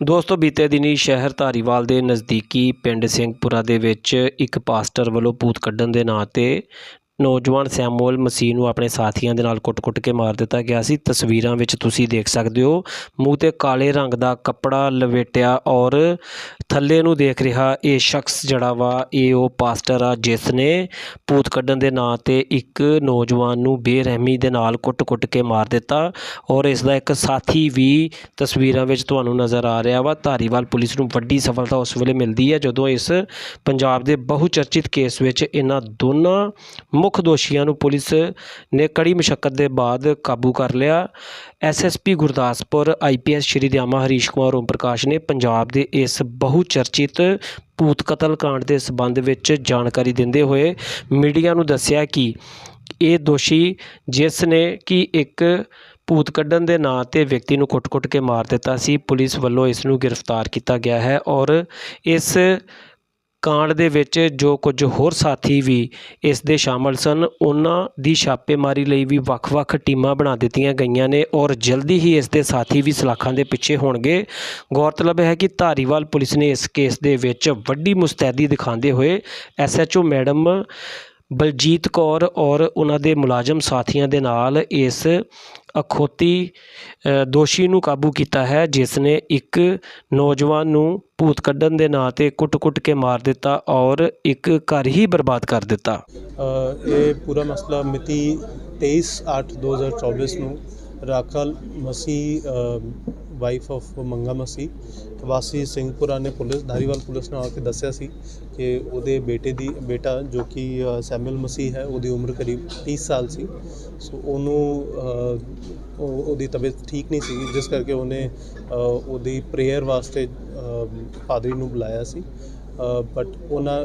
ਦੋਸਤੋ, ਬੀਤੇ ਦਿਨੀ ਸ਼ਹਿਰ ਧਾਰੀਵਾਲ ਦੇ ਨਜ਼ਦੀਕੀ ਪਿੰਡ ਸਿੰਘਪੁਰਾ ਦੇ ਵਿੱਚ ਇੱਕ ਪਾਸਟਰ ਵੱਲੋਂ ਭੂਤ ਕੱਢਣ ਦੇ ਨਾਂ ਤੇ ਨੌਜਵਾਨ ਸੈਮੂਅਲ ਮਸੀਹ ਨੂੰ ਆਪਣੇ ਸਾਥੀਆਂ ਦੇ ਨਾਲ ਕੁੱਟ-ਕੁੱਟ ਕੇ ਮਾਰ ਦਿੱਤਾ ਗਿਆ ਸੀ। ਤਸਵੀਰਾਂ ਵਿੱਚ ਤੁਸੀਂ ਦੇਖ ਸਕਦੇ ਹੋ, ਮੂੰਹ ਤੇ ਕਾਲੇ ਰੰਗ ਦਾ ਕੱਪੜਾ ਲਵੇਟਿਆ ਔਰ ਥੱਲੇ ਨੂੰ ਦੇਖ ਰਿਹਾ ਇਹ ਸ਼ਖਸ ਜਿਹੜਾ ਵਾ, ਇਹ ਉਹ ਪਾਸਟਰ ਆ ਜਿਸ ਨੇ ਭੂਤ ਕੱਢਣ ਦੇ ਨਾਂ ਤੇ ਇੱਕ ਨੌਜਵਾਨ ਨੂੰ ਬੇਰਹਿਮੀ ਦੇ ਨਾਲ ਕੁੱਟ-ਕੁੱਟ ਕੇ ਮਾਰ ਦਿੱਤਾ ਔਰ ਇਸ ਦਾ ਇੱਕ ਸਾਥੀ ਵੀ ਤਸਵੀਰਾਂ ਵਿੱਚ ਤੁਹਾਨੂੰ ਨਜ਼ਰ ਆ ਰਿਹਾ ਵਾ। ਧਾਰੀਵਾਲ ਪੁਲਿਸ ਨੂੰ ਵੱਡੀ ਸਫਲਤਾ ਉਸ ਵੇਲੇ ਮਿਲਦੀ ਹੈ ਜਦੋਂ ਇਸ ਪੰਜਾਬ ਦੇ ਬਹੁਚਰਚਿਤ ਕੇਸ ਵਿੱਚ ਇਹਨਾਂ ਦੋਨਾਂ ਮੁੱਖ ਦੋਸ਼ੀਆਂ ਨੂੰ ਪੁਲਿਸ ਨੇ ਕੜੀ ਮਸ਼ੱਕਤ ਦੇ ਬਾਅਦ ਕਾਬੂ ਕਰ ਲਿਆ। ਐਸਐਸਪੀ ਗੁਰਦਾਸਪੁਰ ਆਈਪੀਐਸ ਸ਼੍ਰੀ ਦਿਆਮਾ ਹਰੀਸ਼ ਕੁਮਾਰ, ਓਮ ਪ੍ਰਕਾਸ਼ ਨੇ ਪੰਜਾਬ ਦੇ ਇਸ ਬਹੁ ਚਰਚਿਤ ਭੂਤ ਕਤਲ ਕਾਂਡ ਦੇ ਸਬੰਧ ਵਿੱਚ ਜਾਣਕਾਰੀ ਦਿੰਦੇ ਹੋਏ ਮੀਡੀਆ ਨੂੰ ਦੱਸਿਆ ਕਿ ਇਹ ਦੋਸ਼ੀ ਜਿਸ ਨੇ ਕਿ ਇੱਕ ਭੂਤ ਕੱਢਣ ਦੇ ਨਾਂ ਤੇ ਵਿਅਕਤੀ ਨੂੰ ਕੁੱਟ-ਕੁੱਟ ਕੇ ਮਾਰ ਦਿੱਤਾ ਸੀ, ਪੁਲਿਸ ਵੱਲੋਂ ਇਸ ਨੂੰ ਗ੍ਰਿਫਤਾਰ ਕੀਤਾ ਗਿਆ ਹੈ ਔਰ ਇਸ ਕਾਂਡ ਦੇ ਵਿੱਚ ਜੋ ਕੁਝ ਹੋਰ ਸਾਥੀ ਵੀ ਇਸ ਦੇ ਸ਼ਾਮਲ ਸਨ, ਉਹਨਾਂ ਦੀ ਛਾਪੇਮਾਰੀ ਲਈ ਵੀ ਵੱਖ-ਵੱਖ ਟੀਮਾਂ ਬਣਾ ਦਿੱਤੀਆਂ ਗਈਆਂ ਨੇ ਔਰ ਜਲਦੀ ਹੀ ਇਸ ਦੇ ਸਾਥੀ ਵੀ ਸਲਾਖਾਂ ਦੇ ਪਿੱਛੇ ਹੋਣਗੇ। ਗੌਰਤਲਬ ਹੈ ਕਿ ਧਾਰੀਵਾਲ ਪੁਲਿਸ ਨੇ ਇਸ ਕੇਸ ਦੇ ਵਿੱਚ ਵੱਡੀ ਮੁਸਤੈਦੀ ਦਿਖਾਉਂਦੇ ਹੋਏ ਐਸਐਚਓ ਮੈਡਮ ਬਲਜੀਤ ਕੌਰ ਔਰ ਉਹਨਾਂ ਦੇ ਮੁਲਾਜ਼ਮ ਸਾਥੀਆਂ ਦੇ ਨਾਲ ਇਸ ਅਖੌਤੀ ਦੋਸ਼ੀ ਨੂੰ ਕਾਬੂ ਕੀਤਾ ਹੈ ਜਿਸ ਨੇ ਇੱਕ ਨੌਜਵਾਨ ਨੂੰ ਭੂਤ ਕੱਢਣ ਦੇ ਨਾਂ ਤੇ ਕੁੱਟ-ਕੁੱਟ ਕੇ ਮਾਰ ਦਿੱਤਾ ਔਰ ਇੱਕ ਘਰ ਹੀ ਬਰਬਾਦ ਕਰ ਦਿੱਤਾ। ਇਹ ਪੂਰਾ ਮਸਲਾ ਮਿਤੀ 23/8/2024 ਨੂੰ ਰਾਖਲ ਮਸੀਹ ਵਾਈਫ ਆਫ ਮੰਗਾ ਮਸੀ ਵਾਸੀ ਸਿੰਘਪੁਰਾ ਨੇ ਪੁਲਿਸ ਧਾਰੀਵਾਲ ਪੁਲਿਸ ਨੂੰ ਆ ਕੇ ਦੱਸਿਆ ਸੀ ਕਿ ਉਹਦੇ ਬੇਟੇ ਦੀ ਬੇਟਾ ਜੋ ਕਿ ਅ, ਸੈਮੂਅਲ ਮਸੀਹ ਹੈ ਉਹਦੀ ਉਮਰ ਕਰੀਬ 30 ਸਾਲ ਸੀ। ਸੋ ਉਹਨੂੰ ਉਹ- ਉਹਦੀ ਤਬੀਅਤ ਠੀਕ ਨਹੀਂ ਸੀ ਜਿਸ ਕਰਕੇ ਉਹਨੇ ਉਹਦੀ ਪ੍ਰੇਅਰ ਵਾਸਤੇ ਪਾਦਰੀ ਨੂੰ ਬੁਲਾਇਆ ਸੀ। ਬਟ ਉਹਨਾਂ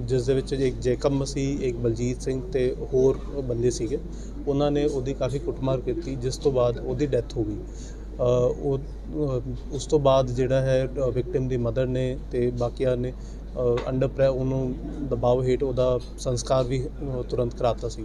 ਜਿਸ ਦੇ ਵਿੱਚ ਇੱਕ ਜੇਕਬ ਮਸੀਹ, ਇੱਕ ਬਲਜੀਤ ਸਿੰਘ ਤੇ ਹੋਰ ਬੰਦੇ ਸੀਗੇ, ਉਹਨਾਂ ਨੇ ਉਹਦੀ ਕਾਫੀ ਕੁੱਟਮਾਰ ਕੀਤੀ, ਜਿਸ ਤੋਂ ਬਾਅਦ ਉਹਦੀ ਡੈਥ ਹੋ ਗਈ। ਉਹ ਉਸ ਤੋਂ ਬਾਅਦ ਜਿਹੜਾ ਹੈ ਵਿਕਟਿਮ ਦੀ ਮਦਰ ਨੇ ਤੇ ਬਾਕੀਆਂ ਨੇ ਅੰਡਰ ਪ੍ਰੈ ਉਹਨੂੰ ਦਬਾਅ ਹੇਠ ਉਹਦਾ ਸੰਸਕਾਰ ਵੀ ਤੁਰੰਤ ਕਰਾਤਾ ਸੀ।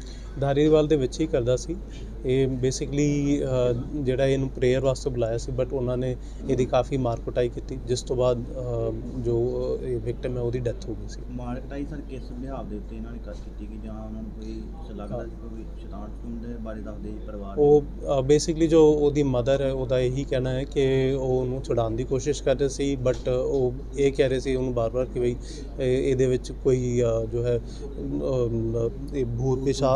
ਧਾਰੀਵਾਲ ਦੇ ਵਿੱਚ ਹੀ ਕਰਦਾ ਸੀ ਇਹ ਬੇਸਿਕਲੀ ਜਿਹੜਾ ਇਹਨੂੰ ਪ੍ਰੇਅਰ ਵਾਸਤੇ ਬੁਲਾਇਆ ਸੀ ਬਟ ਉਹਨਾਂ ਨੇ ਇਹਦੀ ਕਾਫੀ ਮਾਰ ਕੁਟਾਈ ਕੀਤੀ ਜਿਸ ਤੋਂ ਬਾਅਦ ਜੋ ਇਹ ਵਿਕਟਮ ਹੈ ਉਹਦੀ ਡੈਥ ਹੋ ਗਈ ਸੀ ਮਾਰਕਟਾਈ ਸਰ ਕਿਸ ਵਿਹਾਰ ਦੇ ਉੱਤੇ ਇਹਨਾਂ ਨੇ ਕਰ ਕੀਤੀ ਕਿ ਜਾਂ ਉਹਨਾਂ ਨੂੰ ਕੋਈ ਲੱਗਦਾ ਸੀ ਕੋਈ ਸ਼ੈਤਾਨ ਦੇ ਬਾਰੇ ਦੱਸਦੇ ਪਰਿਵਾਰ? ਉਹ ਬੇਸਿਕਲੀ ਜੋ ਉਹਦੀ ਮਦਰ ਹੈ ਉਹਦਾ ਇਹੀ ਕਹਿਣਾ ਹੈ ਕਿ ਉਹ ਉਹਨੂੰ ਛੁਡਾਉਣ ਦੀ ਕੋਸ਼ਿਸ਼ ਕਰ ਰਹੇ ਸੀ ਬਟ ਉਹ ਇਹ ਕਹਿ ਰਹੇ ਸੀ ਉਹਨੂੰ ਬਾਰ-ਬਾਰ ਕਿ ਇਹ- ਇਹਦੇ ਵਿੱਚ ਕੋਈ ਜੋ ਹੈ ਇਹ ਭੂਤ ਪਿਸ਼ਾ